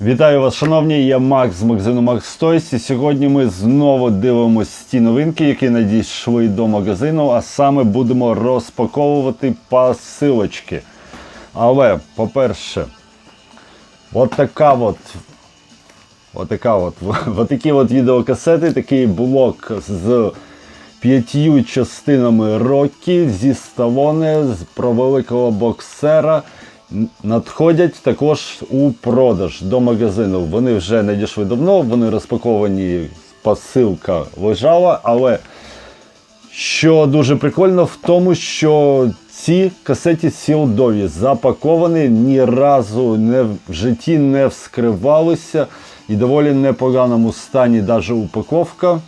Вітаю вас, шановні! Я Макс з магазину Макс Toys і сьогодні ми знову дивимося ті новинки, які надійшли до магазину, а саме будемо розпаковувати посилочки. Але, по-перше, от от, от от, от от відеокасети, такий блок з п'ятью частинами роки зі Сталоне, про великого боксера. Надходять також у продаж до магазину. Вони вже надійшли давно, вони розпаковані, посилка лежала, але що дуже прикольно в тому, що ці касеті сілдові запаковані, ні разу не в житті не вскривалися і доволі непоганому стані навіть упаковка.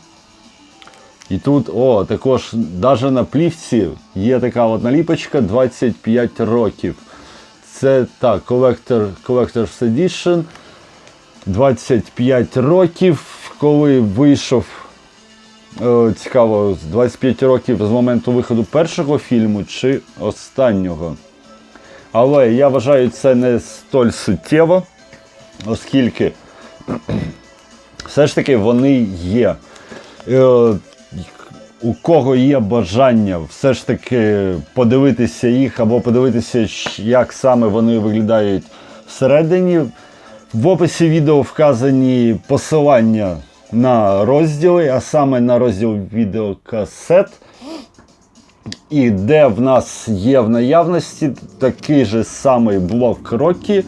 І тут, о, також навіть на плівці є така от наліпочка 25 років. Це так, Collector, Collector's Edition. 25 років, коли вийшов. е, Цікаво, 25 років з моменту виходу першого фільму чи останнього. Але я вважаю це не столь суттєво, оскільки все ж таки вони є. У кого є бажання все ж таки подивитися їх або подивитися, як саме вони виглядають всередині. В описі відео вказані посилання на розділи, а саме на розділ відеокасет. І де в нас є в наявності такий же самий блок Rocky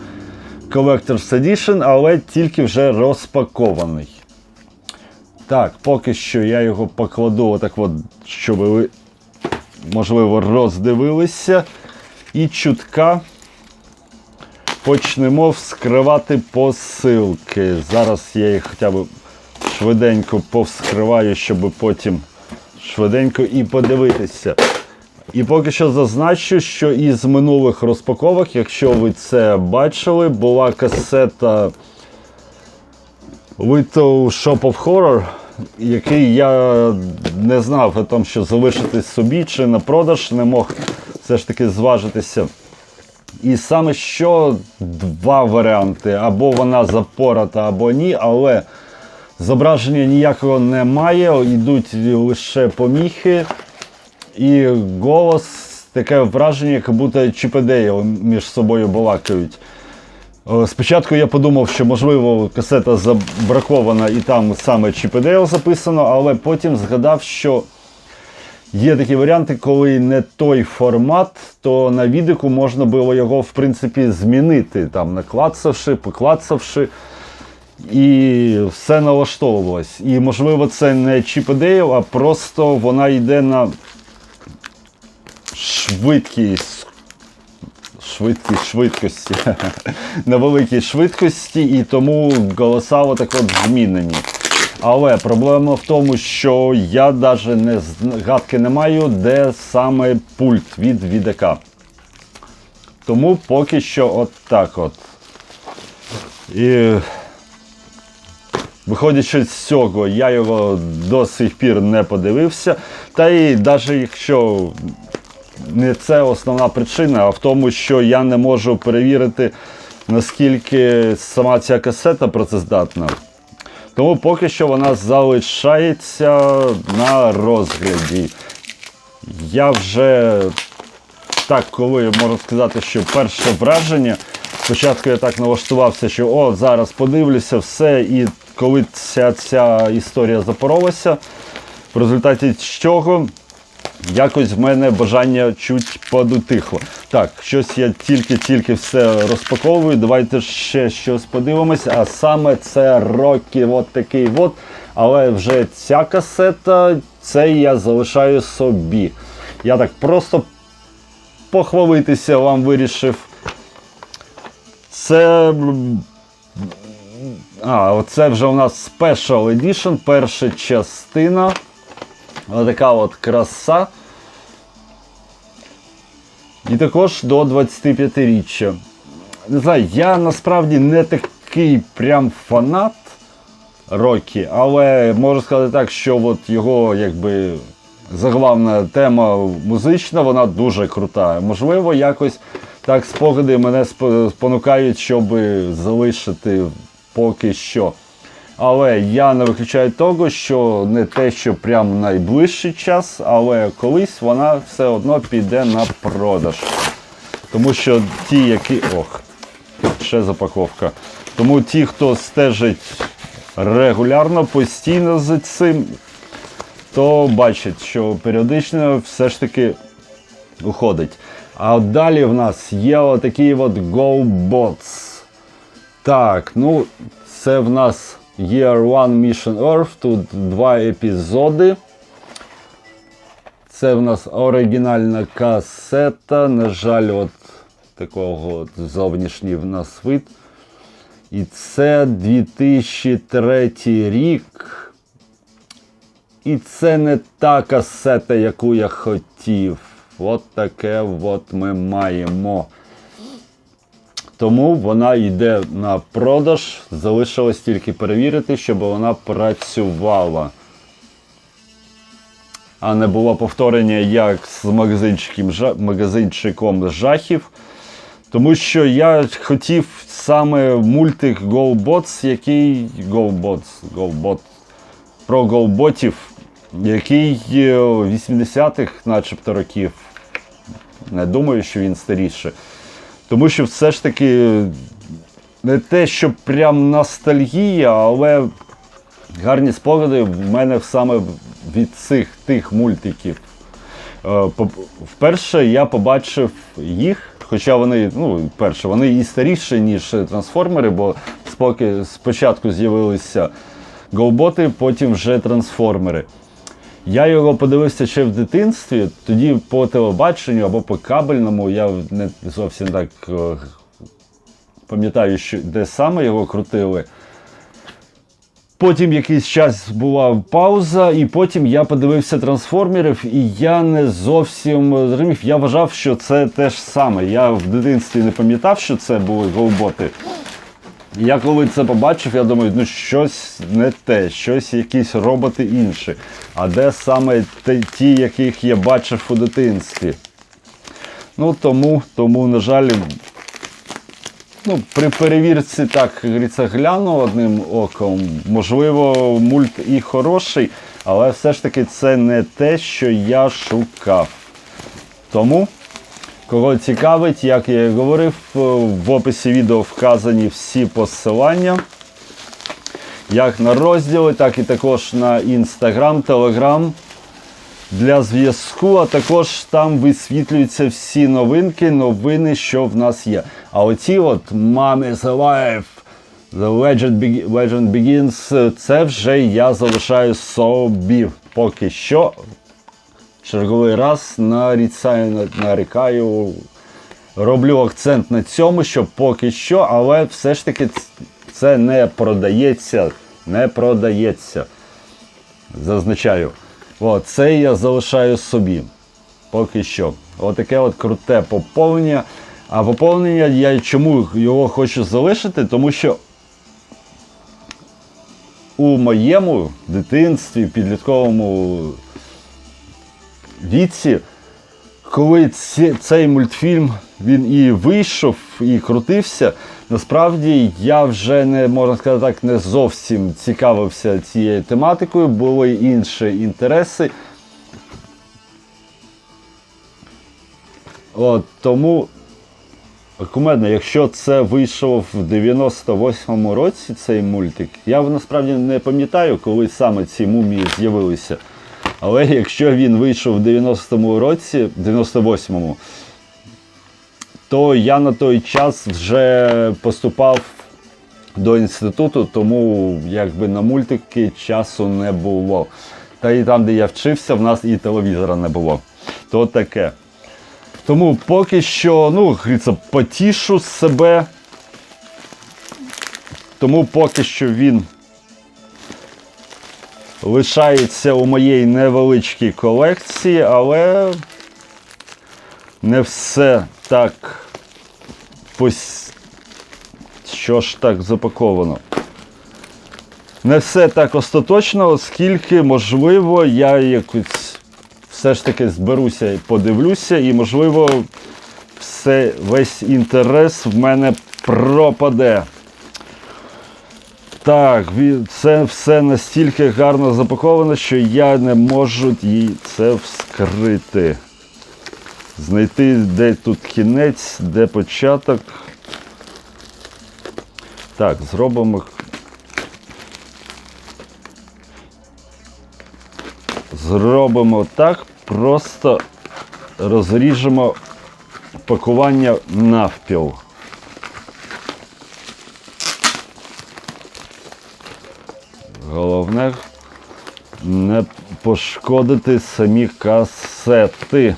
Collector's Edition, але тільки вже розпакований. Так, поки що я його покладу отак от, щоб ви, можливо, роздивилися. І чутка почнемо вскривати посилки. Зараз я їх хоча б швиденько повскриваю, щоб потім швиденько і подивитися. І поки що зазначу, що із минулих розпаковок, якщо ви це бачили, була касета Little Shop of Horror, який я не знав о тому, що залишити собі чи на продаж, не мог все ж таки зважитися. І саме що два варіанти: або вона запората, або ні, але зображення ніякого немає, йдуть лише поміхи. І голос таке враження, як будто Чіп і Дейл між собою балакають. Е, Спочатку я подумав, що можливо касета забракована і там саме Чіп записано, але потім згадав, що є такі варіанти, коли не той формат, то на відику можна було його в принципі змінити, там наклацавши, поклацавши. І все налаштовувалось. І можливо це не Чіп-Дейл, а просто вона йде на швидкість. Швидкість швидкості. на великій швидкості, і тому голоса отак от змінені. Але проблема в тому, що я навіть не гадки не маю, де саме пульт від відака. Тому поки що от так от. І Виходячи з цього, я його до сих пір не подивився. Та і навіть якщо не це основна причина, а в тому, що я не можу перевірити, наскільки сама ця касета працездатна. Тому поки що вона залишається на розгляді. Я вже так, коли можу сказати, що перше враження. Спочатку я так налаштувався, що о, зараз подивлюся все, і коли ця, ця історія запоролася, в результаті чого якось в мене бажання чуть подутихло. Так, щось я тільки-тільки все розпаковую. Давайте ще щось подивимося. А саме це роки, от такий от. Але вже ця касета, це я залишаю собі. Я так просто похвалитися вам вирішив. Це. А, оце вже у нас Special Edition, перша частина. Ось така от краса. І також до 25-річчя. Не знаю, я насправді не такий прям фанат Рокі, але можу сказати так, що от його якби заглавна тема музична, вона дуже крута. Можливо, якось так спогади мене спонукають, щоб залишити поки що. Але я не виключаю того, що не те, що прям найближчий час, але колись вона все одно піде на продаж. Тому що ті, які. Ох, ще запаковка. Тому ті, хто стежить регулярно, постійно за цим, то бачать, що періодично все ж таки уходить. А далі в нас є отакий от GoBots. Так, ну це в нас Year One Mission Earth. Тут два епізоди. Це в нас оригінальна касета. На жаль, от такого от зовнішній в нас вид. І це 2003 рік. І це не та касета, яку я хотів. От таке от ми маємо. Тому вона йде на продаж. Залишилось тільки перевірити, щоб вона працювала. А не було повторення як з магазинчиком, жахів. Тому що я хотів саме мультик GoBots, який GoBots, GoBot, про GoBotів, який е, 80-х, начебто, років. Не думаю, що він старіше. Тому що все ж таки не те, що прям ностальгія, але гарні спогади в мене саме від цих тих мультиків. Е, Вперше я побачив їх, хоча вони, ну, перше, вони і старіші, ніж трансформери, бо споки, спочатку з'явилися голботи, потім вже трансформери. Я його подивився ще в дитинстві, тоді по телебаченню або по кабельному, я не зовсім так е, пам'ятаю, що, де саме його крутили. Потім якийсь час була пауза, і потім я подивився трансформерів, і я не зовсім зрозумів. Я вважав, що це те ж саме. Я в дитинстві не пам'ятав, що це були голботи. Я коли це побачив, я думаю, ну щось не те, щось якісь роботи інші. А де саме ті, яких я бачив у дитинстві? Ну тому, тому, на жаль, ну, при перевірці так говориться, гляну одним оком. Можливо, мульт і хороший, але все ж таки це не те, що я шукав. Тому. Кого цікавить, як я і говорив, е, в описі відео вказані всі посилання. Як на розділи, так і також на інстаграм, телеграм для зв'язку, а також там висвітлюються всі новинки, новини, що в нас є. А оці от Mom is Alive, The Legend, Beg- Legend Begins, це вже я залишаю собі поки що черговий раз наріцаю, нарікаю, роблю акцент на цьому, що поки що, але все ж таки це не продається, не продається. Зазначаю. О, це я залишаю собі. Поки що. Отаке от круте поповнення. А поповнення я чому його хочу залишити? Тому що у моєму дитинстві, підлітковому віці, коли цей мультфільм він і вийшов, і крутився, насправді я вже не можна сказати так, не зовсім цікавився цією тематикою, були інші інтереси. От, тому, кумедно, якщо це вийшов в 98-му році цей мультик, я насправді не пам'ятаю, коли саме ці мумії з'явилися. Але якщо він вийшов в 90-му році, 98-му, то я на той час вже поступав до інституту, тому якби на мультики часу не було. Та і там, де я вчився, в нас і телевізора не було. То таке. Тому поки що, ну, говориться, потішу себе. Тому поки що він лишається у моїй невеличкій колекції, але не все так пос... що ж так запаковано. Не все так остаточно, оскільки, можливо, я якось все ж таки зберуся і подивлюся, і, можливо, все, весь інтерес в мене пропаде. Так, це все настільки гарно запаковано, що я не можу їй це вскрити. Знайти, де тут кінець, де початок. Так, зробимо. Зробимо так, просто розріжемо пакування навпіл. Головне не пошкодити самі касети.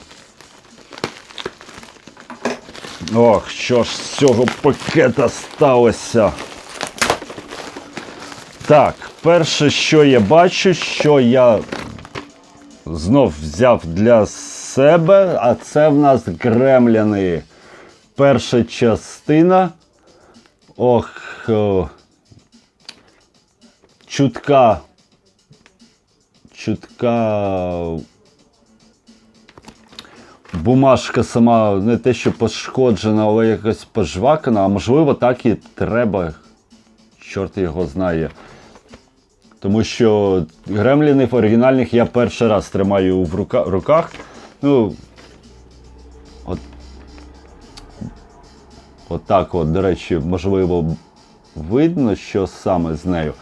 Ох, що ж з цього пакета сталося? Так, перше, що я бачу, що я знов взяв для себе, а це в нас гремляни. Перша частина. Ох. О, чутка. Чутка. Бумажка сама не те, що пошкоджена, але якось пожвакана, а можливо так і треба. Чорт його знає. Тому що гремлінів оригінальних я перший раз тримаю в рука, руках. Ну, от, от так от, до речі, можливо, видно, що саме з нею.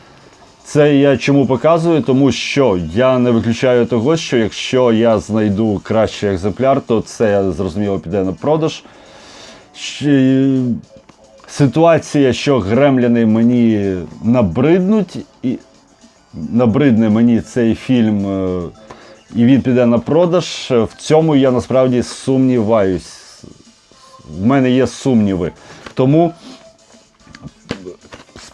Це я чому показую, тому що я не виключаю того, що якщо я знайду кращий екземпляр, то це зрозуміло піде на продаж. Ситуація, що гремляни мені набриднуть, і набридне мені цей фільм, е, і він піде на продаж. В цьому я насправді сумніваюсь. В мене є сумніви. Тому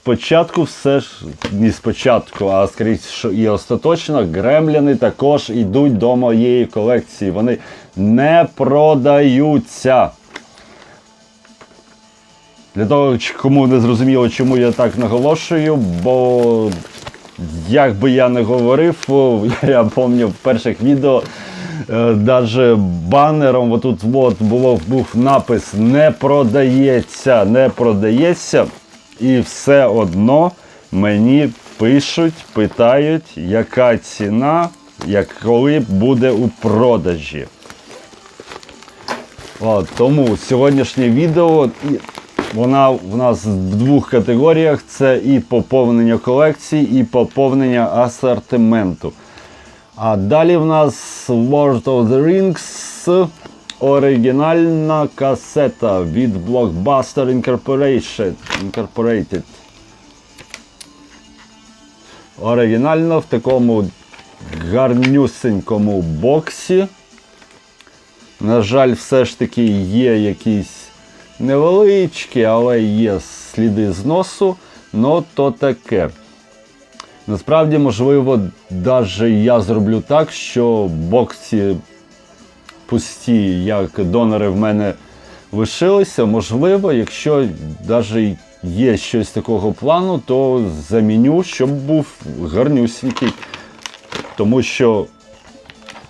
спочатку все ж не спочатку, а скоріше і остаточно гремляни також йдуть до моєї колекції. Вони не продаються. Для того, кому не зрозуміло, чому я так наголошую, бо як би я не говорив, я пам'ятаю в перших відео, е, даже банером отут от був напис не продається, не продається. І все одно мені пишуть, питають, яка ціна, як коли буде у продажі. От, тому сьогоднішнє відео вона в нас в двох категоріях: це і поповнення колекції, і поповнення асортименту. А далі в нас World of the Rings оригінальна касета від Blockbuster Incorporated. Оригінально в такому гарнюсенькому боксі. На жаль, все ж таки є якісь невеличкі, але є сліди зносу, но то таке. Насправді, можливо, навіть я зроблю так, що боксі пусті, як донори в мене лишилися. Можливо, якщо навіть є щось такого плану, то заміню, щоб був гарнюсінький. Тому що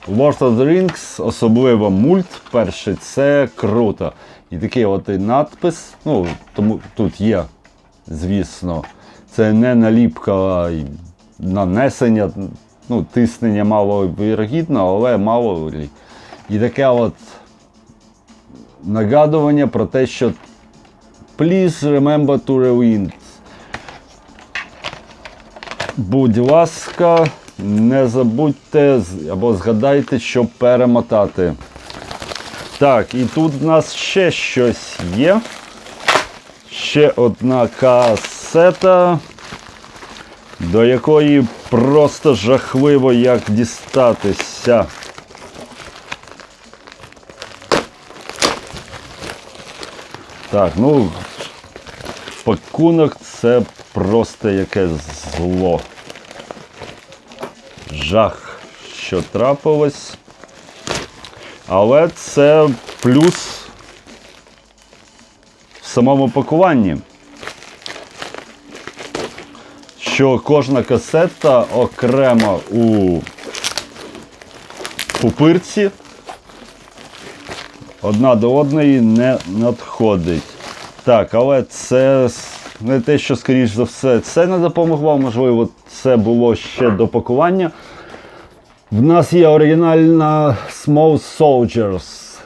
Lord of the Rings, особливо мульт перший, це круто. І такий от надпис, ну, тому тут є, звісно, це не наліпка, нанесення, ну, тиснення мало вірогідно, але мало. І таке от нагадування про те, що please remember to rewind. Будь ласка, не забудьте або згадайте, щоб перемотати. Так, і тут в нас ще щось є. Ще одна касета, до якої просто жахливо як дістатися. Так, ну, пакунок це просто якесь зло. Жах, що трапилось. Але це плюс в самому пакуванні. Що кожна касета окремо у пупирці одна до одної не надходить. Так, але це Не те, що, скоріш за все, це не допомогло, можливо, це було ще до пакування. В нас є оригінальна Small Soldiers.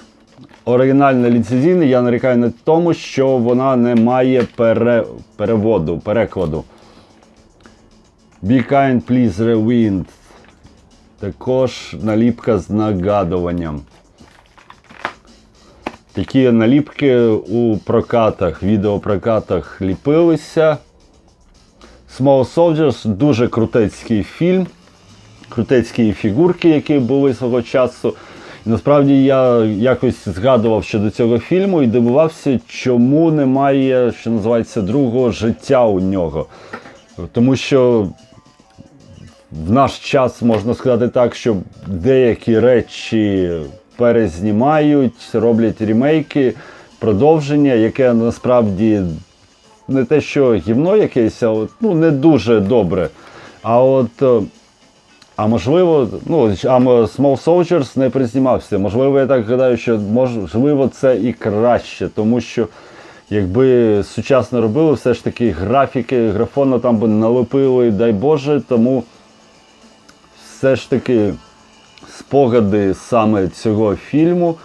Оригінальна ліцензійна, я нарікаю на тому, що вона не має пере... переводу, перекладу. Be kind, please rewind. Також наліпка з нагадуванням. Такі наліпки у прокатах, відеопрокатах ліпилися. Small Soldiers дуже крутецький фільм, крутецькі фігурки, які були свого часу. Насправді я якось згадував щодо цього фільму і дивувався, чому немає, що називається, другого життя у нього. Тому що в наш час можна сказати так, що деякі речі перезнімають, роблять ремейки, продовження, яке насправді не те, що гівно якесь, а от, ну, не дуже добре. А от. е, А можливо, ну, а Small Soldiers не признімався. Можливо, я так гадаю, що можливо це і краще, тому що якби сучасно робили, все ж таки графіки, графону там би налепили, дай Боже, тому все ж таки спогади саме цього фільму,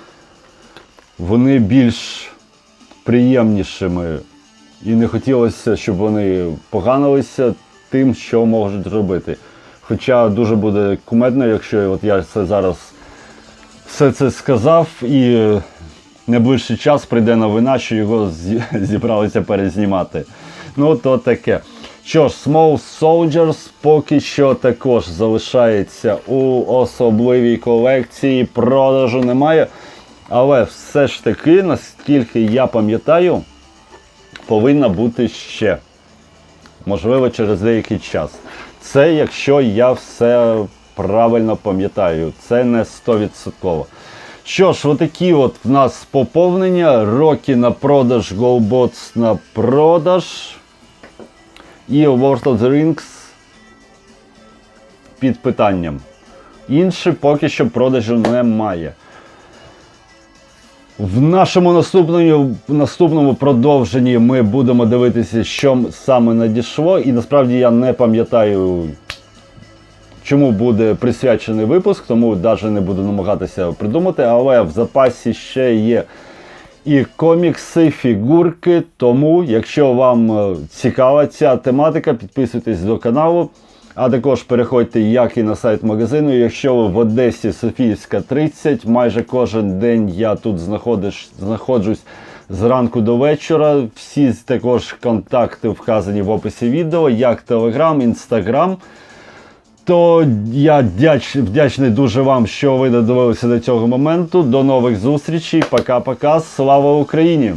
вони більш приємнішими. І не хотілося, щоб вони поганилися тим, що можуть робити. Хоча дуже буде кумедно, якщо от я це зараз все це сказав, і найближчий час прийде новина, що його зібралися перезнімати. Ну, то таке. Що ж, Small Soldiers поки що також залишається у особливій колекції, продажу немає. Але все ж таки, наскільки я пам'ятаю, повинна бути ще. Можливо, через деякий час. Це якщо я все правильно пам'ятаю, це не 100%. Що ж, отакі от в нас поповнення. Роки на продаж, GoBots на продаж. І World of the Rings під питанням. Інші поки що продажу немає. В нашому наступному, наступному продовженні ми будемо дивитися, що саме надійшло. І насправді я не пам'ятаю, чому буде присвячений випуск, тому навіть не буду намагатися придумати. Але в запасі ще є і комікси, фігурки. Тому, якщо вам е, цікава ця тематика, підписуйтесь до каналу. А також переходьте як і на сайт магазину. Якщо ви в Одесі Софіївська 30, майже кожен день я тут знаходиш, знаходжусь зранку до вечора. Всі також контакти вказані в описі відео, як Telegram, Instagram. То я вдяч, вдячний дуже вам, що ви додивилися до цього моменту. До нових зустрічей. Пока-пока. Слава Україні!